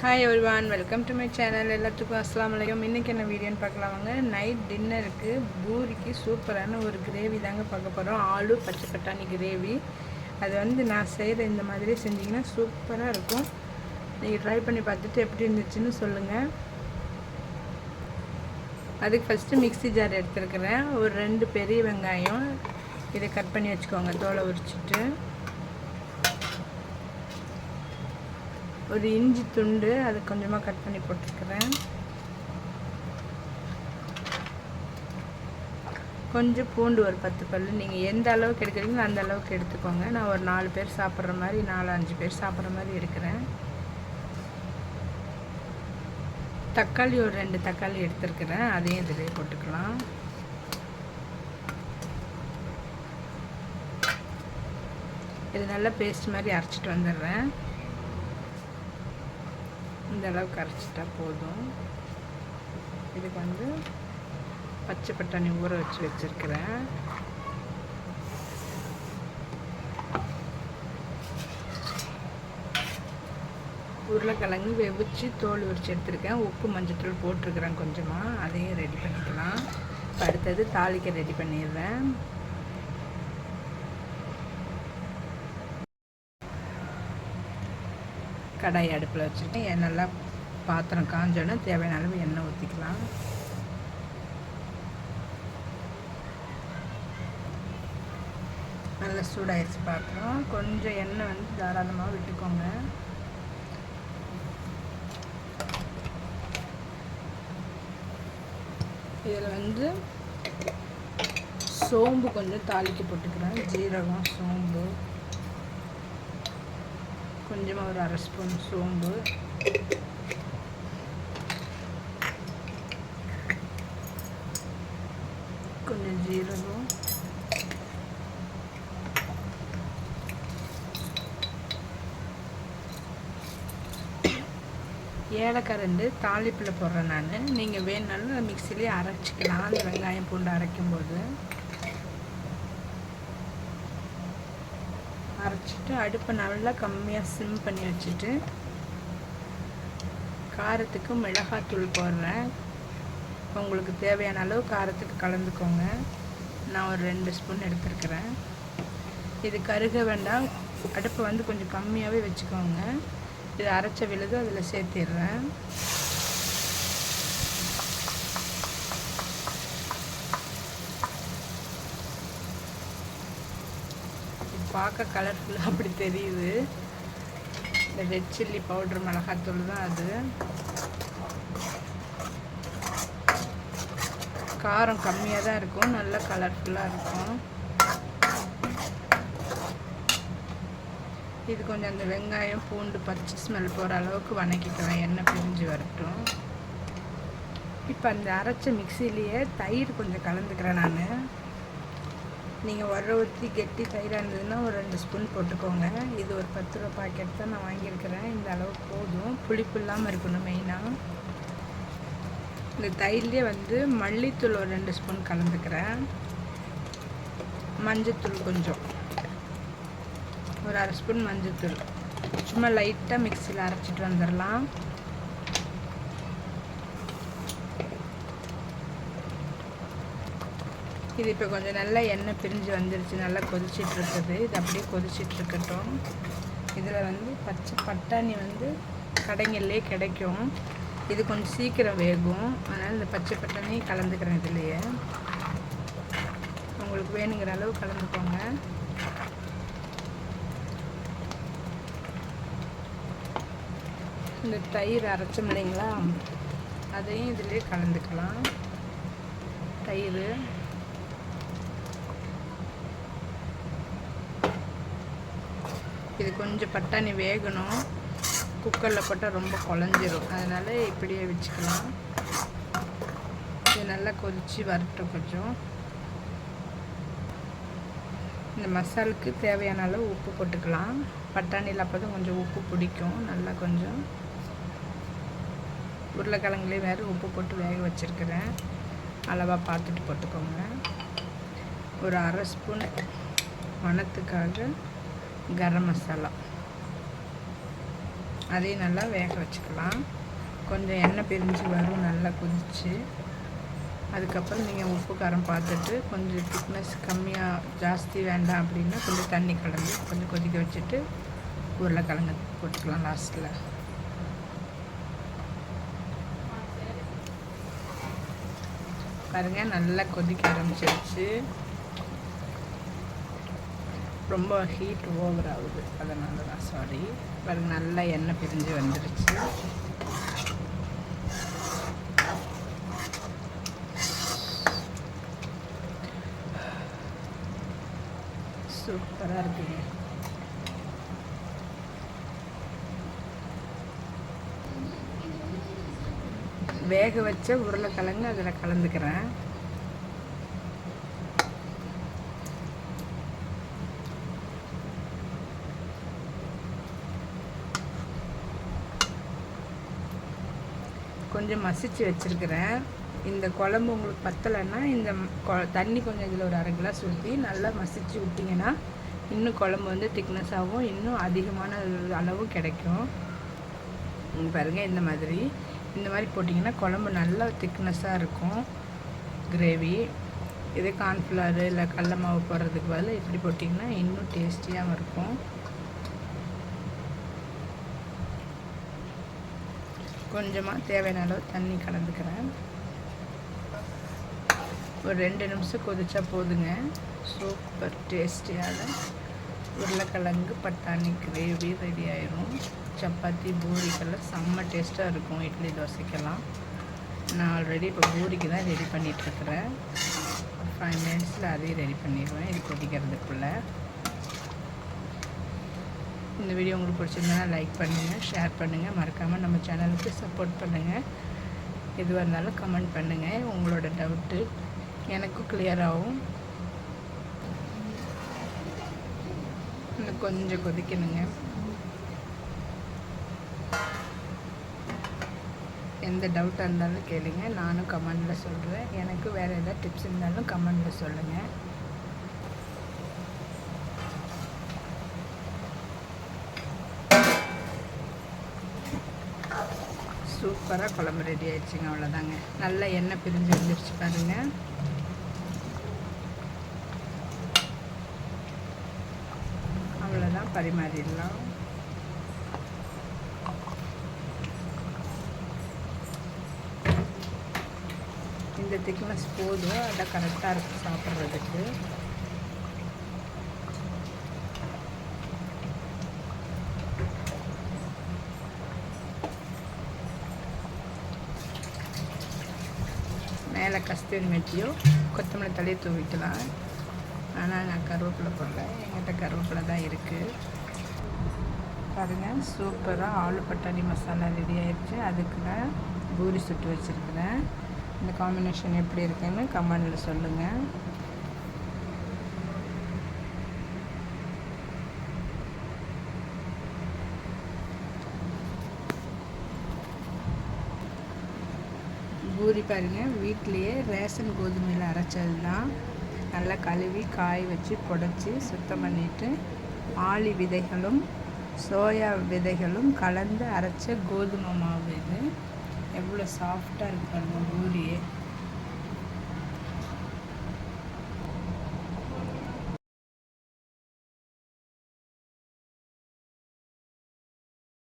Hi ஒருவான் welcome to my channel எல்லாத்துக்கும் அஸ்லாம் வலைக்கம் இன்றைக்கி என்ன வீடியோன்னு பார்க்கலாம் வாங்க. நைட் டின்னருக்கு பூரிக்கு சூப்பரான ஒரு கிரேவி தாங்க பார்க்க போகிறோம் ஆலு பச்சை பட்டாணி கிரேவி அது வந்து நான் செய்கிற இந்த மாதிரி செஞ்சிங்கன்னா சூப்பராக இருக்கும். நீங்கள் ட்ரை பண்ணி பார்த்துட்டு எப்படி இருந்துச்சுன்னு சொல்லுங்கள் அதுக்கு ஃபஸ்ட்டு மிக்ஸி ஜார் எடுத்துருக்கிறேன். ஒரு ரெண்டு பெரிய வெங்காயம். இதை கட் பண்ணி வச்சுக்கோங்க. தோலை உரிச்சிட்டு. ஒரு இஞ்சி துண்டு அது கொஞ்சமாக கட் பண்ணி போட்டுருக்குறேன் கொஞ்சம் பூண்டு ஒரு பத்து பல். நீங்கள் எந்த அளவுக்கு எடுக்கிறீங்களோ அந்த அளவுக்கு எடுத்துக்கோங்க. நான் ஒரு நாலு பேர் சாப்பிட்ற மாதிரி நாலு அஞ்சு பேர் சாப்பிட்ற மாதிரி எடுக்கிறேன். தக்காளி ஒரு ரெண்டு தக்காளி எடுத்துருக்குறேன். அதையும் இதிலே போட்டுக்கலாம். இது நல்லா பேஸ்ட் மாதிரி அரைச்சிட்டு வந்துடுறேன். இந்த அளவுக்கு அரைச்சிட்டா போதும். இதுக்கு வந்து பச்சை பட்டாணி ஊற வச்சு வச்சுருக்கிறேன். உருளைக்கிழங்கு வெவிச்சு தோல் உரிச்சு எடுத்துருக்கேன். உப்பு மஞ்சத்தூள் போட்டிருக்கிறேன் கொஞ்சமாக அதையும் ரெடி பண்ணிக்கலாம். இப்போ அடுத்தது தாளிக்க ரெடி பண்ணிடுறேன். கடாய் அடுப்பில் வச்சுருக்கேன் நல்லா பாத்திரம் காஞ்சோடனே தேவையான அளவு எண்ணெய் ஊற்றிக்கலாம். நல்லா சூடாயிடுச்சு பாத்திரம். கொஞ்சம் எண்ணெய் வந்து தாராளமாக விட்டுக்கோங்க. இதில் வந்து சோம்பு கொஞ்சம் தாளிக்க போட்டுக்கிறேன். ஜீரகம் சோம்பு. கொஞ்சமாக ஒரு அரை ஸ்பூன் சோம்பு. கொஞ்சம் ஜீரகம். ஏலக்காய் ரெண்டு தாளிப்பில் போடுறேன் நான். நீங்கள் வேணுனாலும் மிக்சிலேயே அரைச்சிக்கலாம். அந்த வெங்காயம் பூண்டு அரைக்கும்போது. அரைச்சிட்டு அடுப்பை நல்லா கம்மியாக சிம் பண்ணி வச்சுட்டு காரத்துக்கு மிளகாத்தூள் போடுறேன். உங்களுக்கு தேவையான அளவு காரத்துக்கு கலந்துக்கோங்க. நான் ஒரு ரெண்டு ஸ்பூன் எடுத்துருக்கிறேன். இது கருக வேண்டாம். அடுப்பை வந்து கொஞ்சம் கம்மியாகவே வச்சுக்கோங்க. இது அரைச்ச விழுது அதில் சேர்த்திடுறேன். பார்க்க கலர்ஃபுல்லாக அப்படி தெரியுது. இந்த ரெட் சில்லி பவுட்ரு மிளகாத்தூள் தான் அது. காரம் கம்மியாக தான் இருக்கும். நல்ல கலர்ஃபுல்லாக இருக்கும். இது கொஞ்சம் அந்த வெங்காயம் பூண்டு பச்சை ஸ்மெல் போகிற அளவுக்கு வணக்கிக்கலாம். எண்ணெய் பிரிஞ்சு வரட்டும். இப்போ அந்த அரைச்ச மிக்சிலேயே தயிர் கொஞ்சம் கலந்துக்கிறேன் நான். நீங்கள் வர ஊற்றி கெட்டி தயிராக இருந்ததுன்னா ஒரு ரெண்டு ஸ்பூன் போட்டுக்கோங்க. இது ஒரு பத்து ரூபா பாக்கெட் தான் நான் வாங்கியிருக்கிறேன். இந்த அளவு போதும். புளிப்பு இல்லாமல் இருக்கணும் மெயினாக இந்த தயிர்லேயே வந்து மல்லித்தூள் ஒரு ரெண்டு ஸ்பூன் கலந்துக்கிறேன். மஞ்சத்தூள் கொஞ்சம். ஒரு அரை ஸ்பூன் மஞ்சத்தூள். சும்மா லைட்டாக மிக்சியில் அரைச்சிட்டு வந்துடலாம். இது இப்போ கொஞ்சம் நல்லா எண்ணெய் பிரிஞ்சு வந்துருச்சு. நல்லா கொதிச்சிட்ருக்குது இது அப்படியே கொதிச்சிட்டு இருக்கட்டும். இதில் வந்து பச்சை பட்டாணி வந்து கடைங்கள்லேயே கிடைக்கும். இது கொஞ்சம் சீக்கிரம் வேகும். அதனால் இந்த பச்சை பட்டாணி கலந்துக்கிறேன் இதுலேயே. உங்களுக்கு வேணுங்கிற அளவு கலந்துக்கோங்க. இந்த தயிர் அரைச்சோம் இல்லைங்களா? அதையும் இதிலே கலந்துக்கலாம். தயிர். இது கொஞ்சம் பட்டாணி வேகணும். குக்கரில் போட்டால் ரொம்ப குழஞ்சிரும். அதனால் இப்படியே வச்சுக்கலாம். இது நல்லா கொதித்து வரட்டும் கொஞ்சம். இந்த மசாலுக்கு தேவையான அளவு உப்பு போட்டுக்கலாம். பட்டாணியில் அப்போ தான் கொஞ்சம் உப்பு பிடிக்கும். நல்லா கொஞ்சம். உருளைக்கிழங்குலேயே வேறு உப்பு போட்டு வேக வச்சுருக்கிறேன். அளவாக பார்த்துட்டு போட்டுக்கோங்க. ஒரு அரை ஸ்பூன் மணத்துக்காக கரம் மசாலா. அதையும் நல்லா வேக வச்சுக்கலாம். கொஞ்சம் எண்ணெய் பிரிஞ்சு வரும் நல்லா கொதிச்சு. அதுக்கப்புறம் நீங்கள் உப்பு காரம் பார்த்துட்டு கொஞ்சம் திக்னஸ் கம்மியாக ஜாஸ்தி வேண்டாம் அப்படின்னா கொஞ்சம் தண்ணி கலந்து கொஞ்சம் கொதிக்க வச்சுட்டு உருளைக்கிழங்கு போட்டுக்கலாம் லாஸ்ட்டில் பாருங்கள் நல்லா கொதிக்க ஆரம்பிச்சிருச்சு. ரொம்ப ஹீட் ஓவர் ஆகுது. அதனால தான் சாரி பாருங்க நல்லா எண்ணெய் பிரிஞ்சு வந்துருச்சு. சூப்பராக இருக்குங்க. வேக வச்ச உருளைக்கிழங்கு அதில் கலந்துக்கிறேன். கொஞ்சம் மசிச்சு வச்சுருக்கிறேன். இந்த குழம்பு உங்களுக்கு பத்தலைன்னா இந்த கொ- தண்ணி கொஞ்சம் இதில் ஒரு அரை கிளாஸ் ஊற்றி நல்லா மசிச்சு விட்டிங்கன்னா இன்னும் குழம்பு வந்து திக்னஸ் ஆகும். இன்னும் அதிகமான அளவு கிடைக்கும். பாருங்கள் இந்த மாதிரி. இந்த மாதிரி போட்டிங்கன்னா குழம்பு நல்லா திக்னஸாக இருக்கும். கிரேவி இதே கார்ன்ஃப்ளவர் இல்லை கடல மாவு போடுறதுக்கு பதில் இப்படி போட்டிங்கன்னா இன்னும் டேஸ்டியாகவும் இருக்கும். கொஞ்சமாக தேவையான அளவு தண்ணி கலந்துக்கிறேன். ஒரு ரெண்டு நிமிஷம் கொதிச்சா போதுங்க. சூப்பர் டேஸ்டியான உருளைக்கிழங்கு பட்டாணி கிரேவி ரெடி ஆயிரும். சப்பாத்தி பூரிக்கெல்லாம் செம்ம டேஸ்ட்டாக இருக்கும். இட்லி தோசைக்கெல்லாம். நான் ஆல்ரெடி இப்போ பூரிக்கு தான் ரெடி பண்ணிகிட்ருக்குறேன் ஃபைவ் மினிட்ஸில் அதையும் ரெடி பண்ணிடுவேன். இது கொதிக்கிறதுக்குள்ளே. இந்த வீடியோ உங்களுக்கு பிடிச்சிருந்தா லைக் பண்ணுங்கள் ஷேர் பண்ணுங்கள் மறக்காமல் நம்ம சேனலுக்கு சப்போர்ட் பண்ணுங்கள் எதுவாக இருந்தாலும் கமெண்ட் பண்ணுங்கள் உங்களோட டவுட்டு எனக்கும் கிளியராகவும் இன்னும் கொஞ்சம் கொதிக்கணுங்க. எந்த டவுட்டாக இருந்தாலும் கேளுங்க. நானும் கமெண்டில் சொல்கிறேன் எனக்கு வேறு எதாவது டிப்ஸ் இருந்தாலும் கமெண்டில் சொல்லுங்கள் சூப்பராக குழம்பு ரெடி ஆயிடுச்சுங்க அவ்வளோதாங்க நல்லா எண்ணெய் பிரிஞ்சு வந்துருச்சு பாருங்க. அவ்வளோதான் பரிமாறிடலாம். இந்த திக்னஸ் போதும் அதை கரெக்டாக இருக்கும் சாப்பிட்றதுக்கு. கஸ்தூரி மெட்டியோ கொத்தமல்லி தலையை தூவிக்கலாம். ஆனால் நான் கருவேப்பிலை போடல. என்கிட்ட கருவேப்பிலை தான் இருக்குது பாருங்கள் சூப்பராக ஆலு பட்டாணி மசாலா ரெடி ஆயிடுச்சு அதுக்கு நான் பூரி சுட்டு வச்சுருக்கிறேன். இந்த காம்பினேஷன் எப்படி இருக்குன்னு கமெண்டில் சொல்லுங்கள் பூரி பாருங்கள் வீட்லேயே ரேஷன் கோதுமையில் அரைச்சது தான் நல்லா கழுவி காய வச்சு புடச்சி சுத்தம் பண்ணிவிட்டு ஆளி விதைகளும் சோயா விதைகளும் கலந்து அரைச்ச கோதுமை மாவு இது. எவ்வளோ சாஃப்டாக இருக்கு பாருங்க பூரியே.